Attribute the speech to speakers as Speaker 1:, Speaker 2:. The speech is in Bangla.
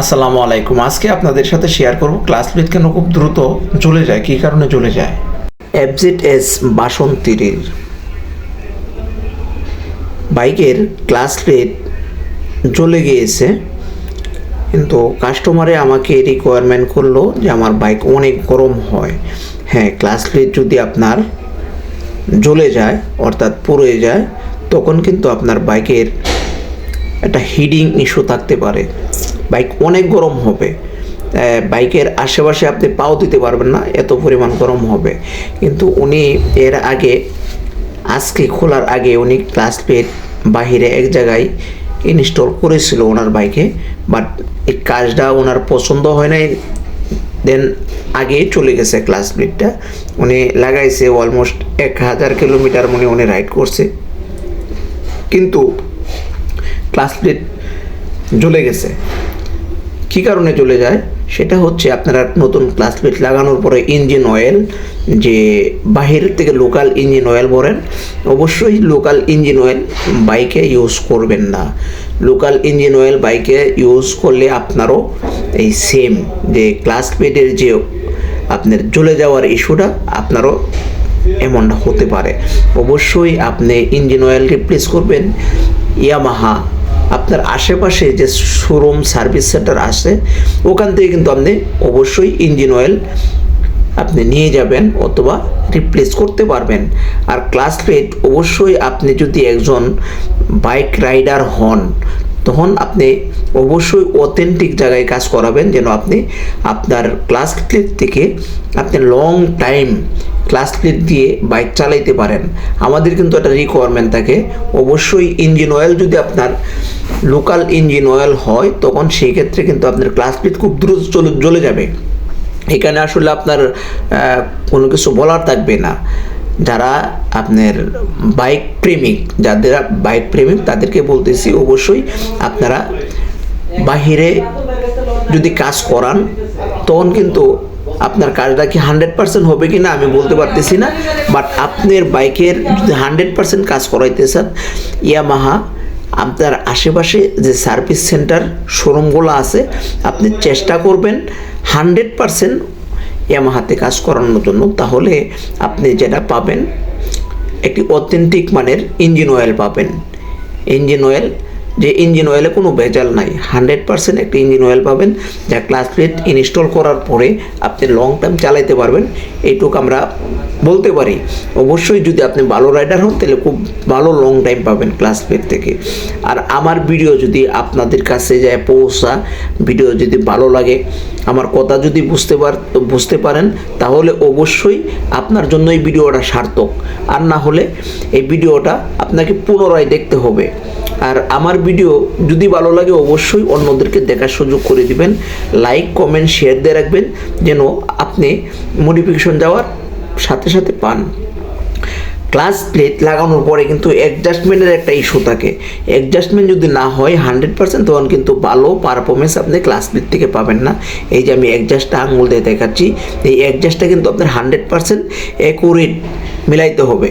Speaker 1: আসসালামু আলাইকুম। আজকে আপনাদের সাথে শেয়ার করব। ক্লাস প্লেট কেন খুব দ্রুত জ্বলে যায়? কী কারণে জ্বলে যায়? এফজেড এস বাসন্তীর বাইকের ক্লাস প্লেট জ্বলে গিয়েছে। কিন্তু কাস্টমারে আমাকে রিকোয়ারমেন্ট করল যে আমার বাইক অনেক গরম হয়। হ্যাঁ ক্লাস প্লেট যদি আপনার জ্বলে যায়, অর্থাৎ পুড়ে যায়, তখন কিন্তু আপনার বাইকের একটা হিডিং ইস্যু থাকতে পারে। বাইক অনেক গরম হবে। বাইকের আশেপাশে আপনি পাও দিতে পারবেন না, এত পরিমাণ গরম হবে। কিন্তু উনি এর আগে, আজকে খোলার আগে উনি ক্লাস প্লেট বাহিরে এক জায়গায় ইনস্টল করেছিল ওনার বাইকে। বাট এই কাজটা ওনার পছন্দ হয় নাই, দেন আগে চলে গেছে ক্লাস প্লেটটা। উনি লাগাইছে অলমোস্ট এক হাজার কিলোমিটার মনে উনি রাইড করছে। কিন্তু ক্লাস প্লেট জ্বলে গেছে। কী কারণে চলে যায়? সেটা হচ্ছে আপনারা নতুন ক্লাস প্লেট লাগানোর পরে ইঞ্জিন অয়েল যে বাহির থেকে লোকাল ইঞ্জিন অয়েল ভরেন, অবশ্যই লোকাল ইঞ্জিন অয়েল বাইকে ইউজ করবেন না। লোকাল ইঞ্জিন অয়েল বাইকে ইউজ করলে আপনারও এই সেম যে ক্লাস প্লেটের যে আপনার জ্বলে যাওয়ার ইস্যুটা আপনারও এমনটা হতে পারে। অবশ্যই আপনি ইঞ্জিন অয়েল রিপ্লেস করবেন। ইয়ামাহা আপনার আশেপাশে যে শোরুম, সার্ভিস সেন্টার আছে, ওখান থেকে কিন্তু আপনি অবশ্যই ইঞ্জিন অয়েল আপনি নিয়ে যাবেন অথবা রিপ্লেস করতে পারবেন। আর ক্লাস প্লেট অবশ্যই আপনি যদি একজন বাইক রাইডার হন, তখন আপনি অবশ্যই অথেন্টিক জায়গায় কাজ করাবেন যেন আপনি আপনার ক্লাস প্লেট থেকে আপনি লং টাইম ক্লাস প্লেট দিয়ে বাইক চালাইতে পারেন। আমাদের কিন্তু একটা রিকোয়ারমেন্ট থাকে, অবশ্যই ইঞ্জিন অয়েল যদি আপনার লোকাল ইঞ্জিন অয়েল হয়, তখন সেই ক্ষেত্রে কিন্তু আপনার ক্লাস প্লেট খুব দ্রুত চলে চলে যাবে। এখানে আসলে আপনার কোনো কিছু বলার থাকবে না। যারা আপনার বাইক প্রেমিক, যাদের বাইক প্রেমিক, তাদেরকে বলতেছি অবশ্যই আপনারা বাহিরে যদি কাজ করান, তখন কিন্তু আপনার কাজটা কি হান্ড্রেড পার্সেন্ট হবে কি না আমি বলতে পারতেছি না। বাট আপনার বাইকের যদি হান্ড্রেড পার্সেন্ট কাজ করাইতে চান, ইয়ামাহা আপনার আশেপাশে যে সার্ভিস সেন্টার, শোরুমগুলো আছে, আপনি চেষ্টা করবেন হান্ড্রেড পার্সেন্ট ইয়ামাহাতে কাজ করানোর জন্য। তাহলে আপনি যেটা পাবেন, একটি অথেন্টিক মানের ইঞ্জিন অয়েল পাবেন। ইঞ্জিন অয়েল যে ইঞ্জিন অয়েলে কোনো ভেজাল নাই। হান্ড্রেড পার্সেন্ট একটা ইঞ্জিন অয়েল পাবেন, যা ক্লাস প্লেট ইনস্টল করার পরে আপনি লং টাইম চালাইতে পারবেন। এইটুকু আমরা বলতে পারি। অবশ্যই যদি আপনি ভালো রাইডার হন, তাহলে খুব ভালো লং টাইম পাবেন ক্লাস প্লেট থেকে। আর আমার ভিডিও যদি আপনাদের কাছে যায়, পৌঁছা ভিডিও যদি ভালো লাগে, আমার কথা যদি বুঝতে পার, বুঝতে পারেন, তাহলে অবশ্যই আপনার জন্য এই ভিডিওটা সার্থক। আর না হলে এই ভিডিওটা আপনাকে পুনরায় দেখতে হবে। আর আমার ভিডিও যদি ভালো লাগে অবশ্যই অন্যদেরকে দেখার সুযোগ করে দিবেন। লাইক কমেন্ট শেয়ার দিয়ে রাখবেন যেন আপনি মডিফিকেশন যাওয়ার সাথে সাথে পান। ক্লাস প্লেট লাগানোর পরে কিন্তু অ্যাডজাস্টমেন্টের একটা ইস্যু থাকে। অ্যাডজাস্টমেন্ট যদি না হয় হান্ড্রেড পার্সেন্ট তখন কিন্তু ভালো পারফরমেন্স আপনি ক্লাস প্লেট থেকে পাবেন না। এই যে আমি অ্যাডজাস্টটা আঙুল দিয়ে দেখাচ্ছি, এই অ্যাডজাস্টটা কিন্তু আপনার হান্ড্রেড পার্সেন্ট অ্যাকুরেট মিলাইতে হবে।